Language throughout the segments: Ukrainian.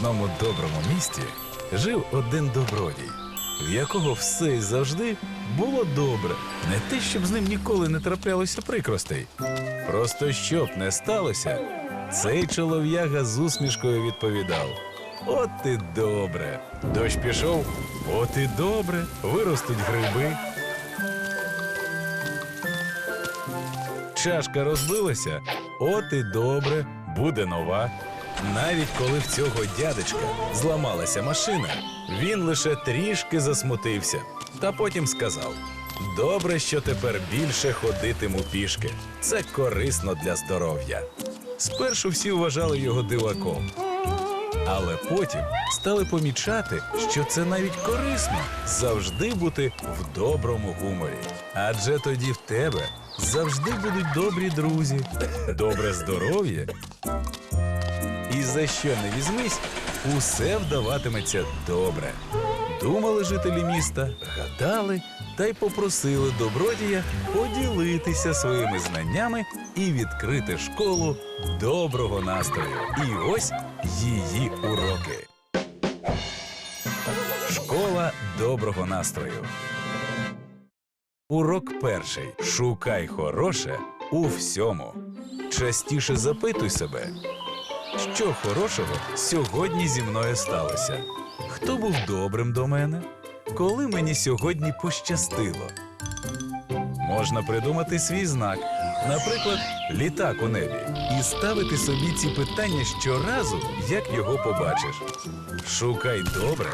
Одному доброму місті жив один добродій, в якого все і завжди було добре. Не те, щоб з ним ніколи не траплялося прикростей. Просто щоб не сталося, цей чолов'яга з усмішкою відповідав: От і добре. Дощ пішов, от і добре, виростуть гриби. Чашка розбилася, от і добре, буде нова. Навіть коли в цього дядечка зламалася машина, він лише трішки засмутився, та потім сказав: Добре, що тепер більше ходитиму пішки. Це корисно для здоров'я. Спершу всі вважали його диваком, але потім стали помічати, що це навіть корисно завжди бути в доброму гуморі. Адже тоді в тебе завжди будуть добрі друзі, добре здоров'я. І за що не візьмись, усе вдаватиметься добре. Думали жителі міста, гадали та й попросили добродія поділитися своїми знаннями і відкрити школу доброго настрою. І ось її уроки. Школа доброго настрою. Урок перший. Шукай хороше у всьому. Частіше запитуй себе, що хорошого сьогодні зі мною сталося? Хто був добрим до мене? Коли мені сьогодні пощастило? Можна придумати свій знак, наприклад, літак у небі, і ставити собі ці питання щоразу, як його побачиш. Шукай добре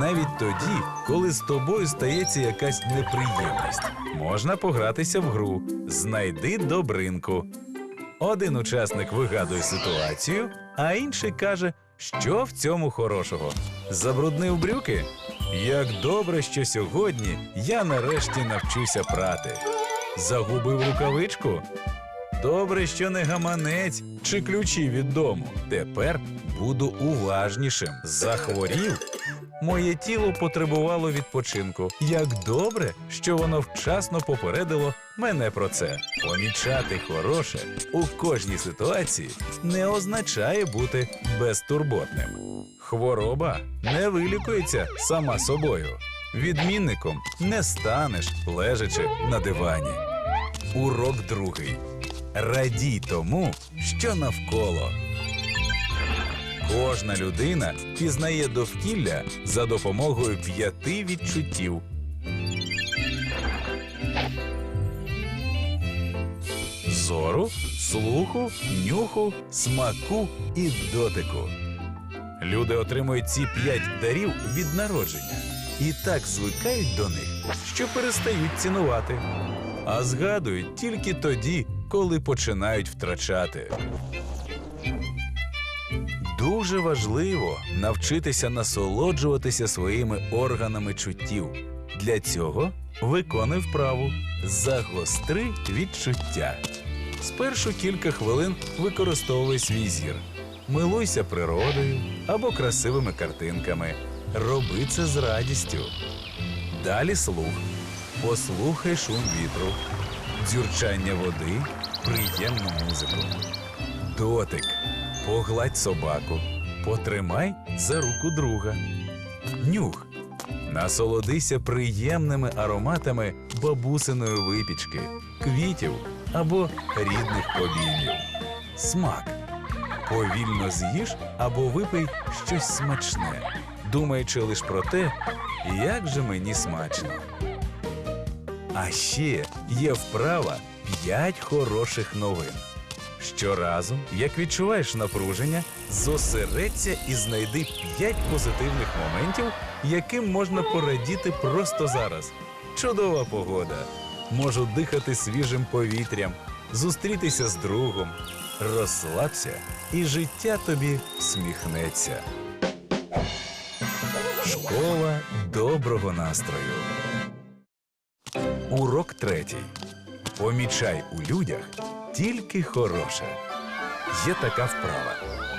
навіть тоді, коли з тобою стається якась неприємність. Можна погратися в гру Знайди добринку. Один учасник вигадує ситуацію, а інший каже, що в цьому хорошого. Забруднив брюки? Як добре, що сьогодні я нарешті навчуся прати. Загубив рукавичку? Добре, що не гаманець чи ключі від дому. Тепер буду уважнішим. Захворів. Моє тіло потребувало відпочинку. Як добре, що воно вчасно попередило мене про це. Помічати хороше у кожній ситуації не означає бути безтурботним. Хвороба не вилікується сама собою. Відмінником не станеш, лежачи на дивані. Урок другий. Радій тому, що навколо. Кожна людина пізнає довкілля за допомогою п'яти відчуттів. Зору, слуху, нюху, смаку і дотику. Люди отримують ці п'ять дарів від народження і так звикають до них, що перестають цінувати, а згадують тільки тоді, коли починають втрачати. Дуже важливо навчитися насолоджуватися своїми органами чуттів. Для цього виконуй вправу загостри відчуття. Спершу кілька хвилин використовуй свій зір. Милуйся природою або красивими картинками. Роби це з радістю. Далі слух. Послухай шум вітру, дзюрчання води, приємну музику. Дотик. Погладь собаку, потримай за руку друга. Нюх. Насолодися приємними ароматами бабусиної випічки, квітів або рідних обіймів. Смак. Повільно з'їж або випий щось смачне, думаючи лише про те, як же мені смачно. А ще є вправа п'ять хороших новин. Щоразу, як відчуваєш напруження, зосередься і знайди п'ять позитивних моментів, яким можна порадіти просто зараз. Чудова погода. Можу дихати свіжим повітрям, зустрітися з другом. Розслабся, і життя тобі всміхнеться. Школа доброго настрою. Урок третій. Помічай у людях тільки хороше. Є така вправа.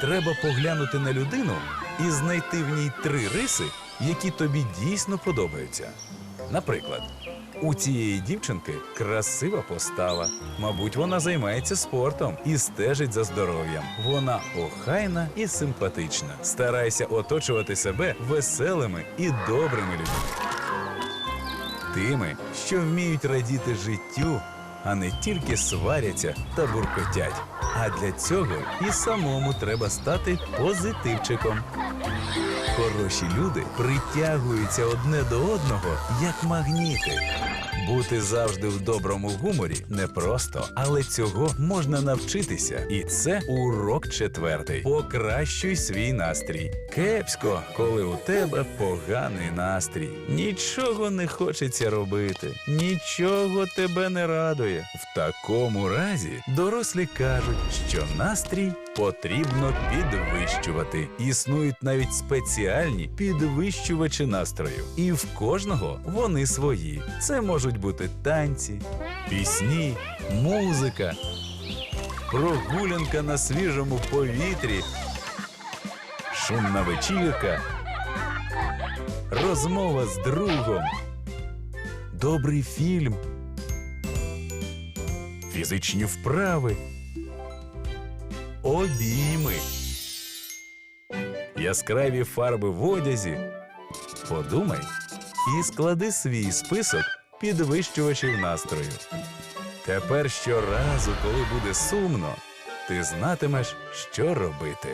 Треба поглянути на людину і знайти в ній три риси, які тобі дійсно подобаються. Наприклад, У цієї дівчинки красива постава. Мабуть, вона займається спортом і стежить за здоров'ям. Вона охайна і симпатична. Старайся оточувати себе веселими і добрими людьми. Тими, що вміють радіти життю, а не тільки сваряться та буркотять. А для цього і самому треба стати позитивчиком. Хороші люди притягуються одне до одного як магніти. Бути завжди в доброму гуморі непросто, але цього можна навчитися. І це урок четвертий. Покращуй свій настрій. Кепсько, коли у тебе поганий настрій. Нічого не хочеться робити, нічого тебе не радує. В такому разі дорослі кажуть, що настрій потрібно підвищувати. Існують навіть спеціальні підвищувачі настрою. І в кожного вони свої. Це можуть бути танці, пісні, музика, прогулянка на свіжому повітрі, шумна вечірка, розмова з другом, добрий фільм, фізичні вправи, обійми, яскраві фарби в одязі. Подумай і склади свій список підвищувачів настрою. Тепер щоразу, коли буде сумно, ти знатимеш, що робити.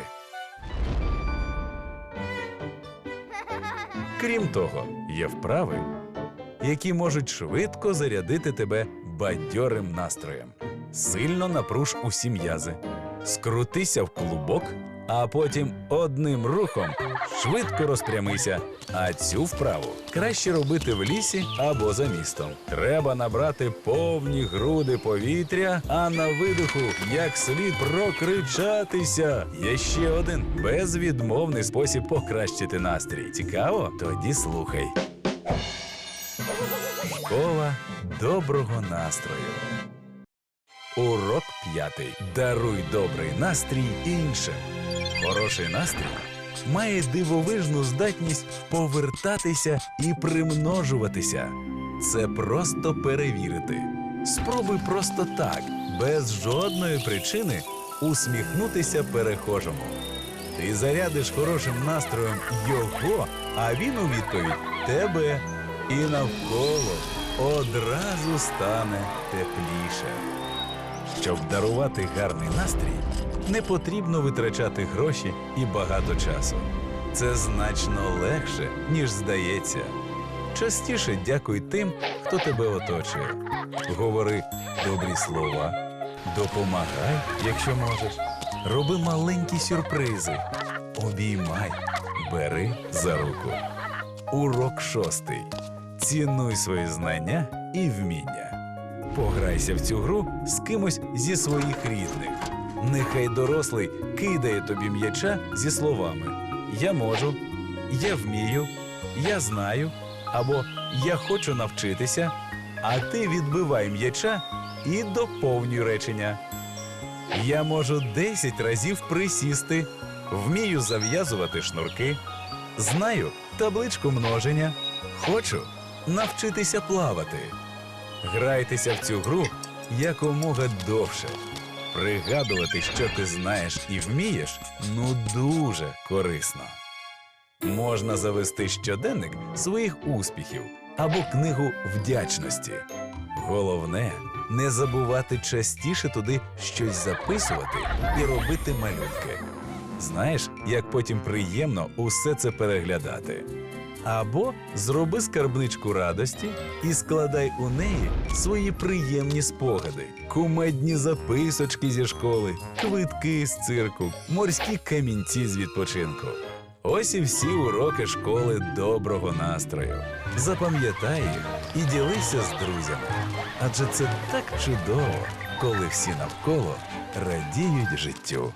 Крім того, є вправи, які можуть швидко зарядити тебе бадьорим настроєм. Сильно напруж усі м'язи, скрутися в клубок, а потім одним рухом швидко розпрямися. А цю вправу краще робити в лісі або за містом. Треба набрати повні груди повітря, а на видиху як слід прокричатися. Є ще один безвідмовний спосіб покращити настрій. Цікаво? Тоді слухай. Школа доброго настрою. Урок п'ятий. Даруй добрий настрій іншим. Хороший настрій має дивовижну здатність повертатися і примножуватися. Це просто перевірити. Спробуй просто так, без жодної причини, усміхнутися перехожому. Ти зарядиш хорошим настроєм його, а він у відповідь тебе. І навколо одразу стане тепліше. Щоб дарувати гарний настрій, не потрібно витрачати гроші і багато часу. Це значно легше, ніж здається. Частіше дякуй тим, хто тебе оточує. Говори добрі слова, допомагай, якщо можеш. Роби маленькі сюрпризи, обіймай, бери за руку. Урок шостий. Цінуй свої знання і вміння. Пограйся в цю гру з кимось зі своїх рідних. Нехай дорослий кидає тобі м'яча зі словами Я можу, я вмію, я знаю або Я хочу навчитися, а ти відбивай м'яча і доповнюй речення. Я можу 10 разів присісти, вмію зав'язувати шнурки, знаю табличку множення, хочу навчитися плавати. Грайтеся в цю гру якомога довше. Пригадувати, що ти знаєш і вмієш, ну дуже корисно. Можна завести щоденник своїх успіхів або книгу вдячності. Головне не забувати частіше туди щось записувати і робити малюнки. Знаєш, як потім приємно усе це переглядати. Або зроби скарбничку радості і складай у неї свої приємні спогади, кумедні записочки зі школи, квитки з цирку, морські камінці з відпочинку. Ось і всі уроки школи доброго настрою. Запам'ятай їх і ділися з друзями. Адже це так чудово, коли всі навколо радіють життю.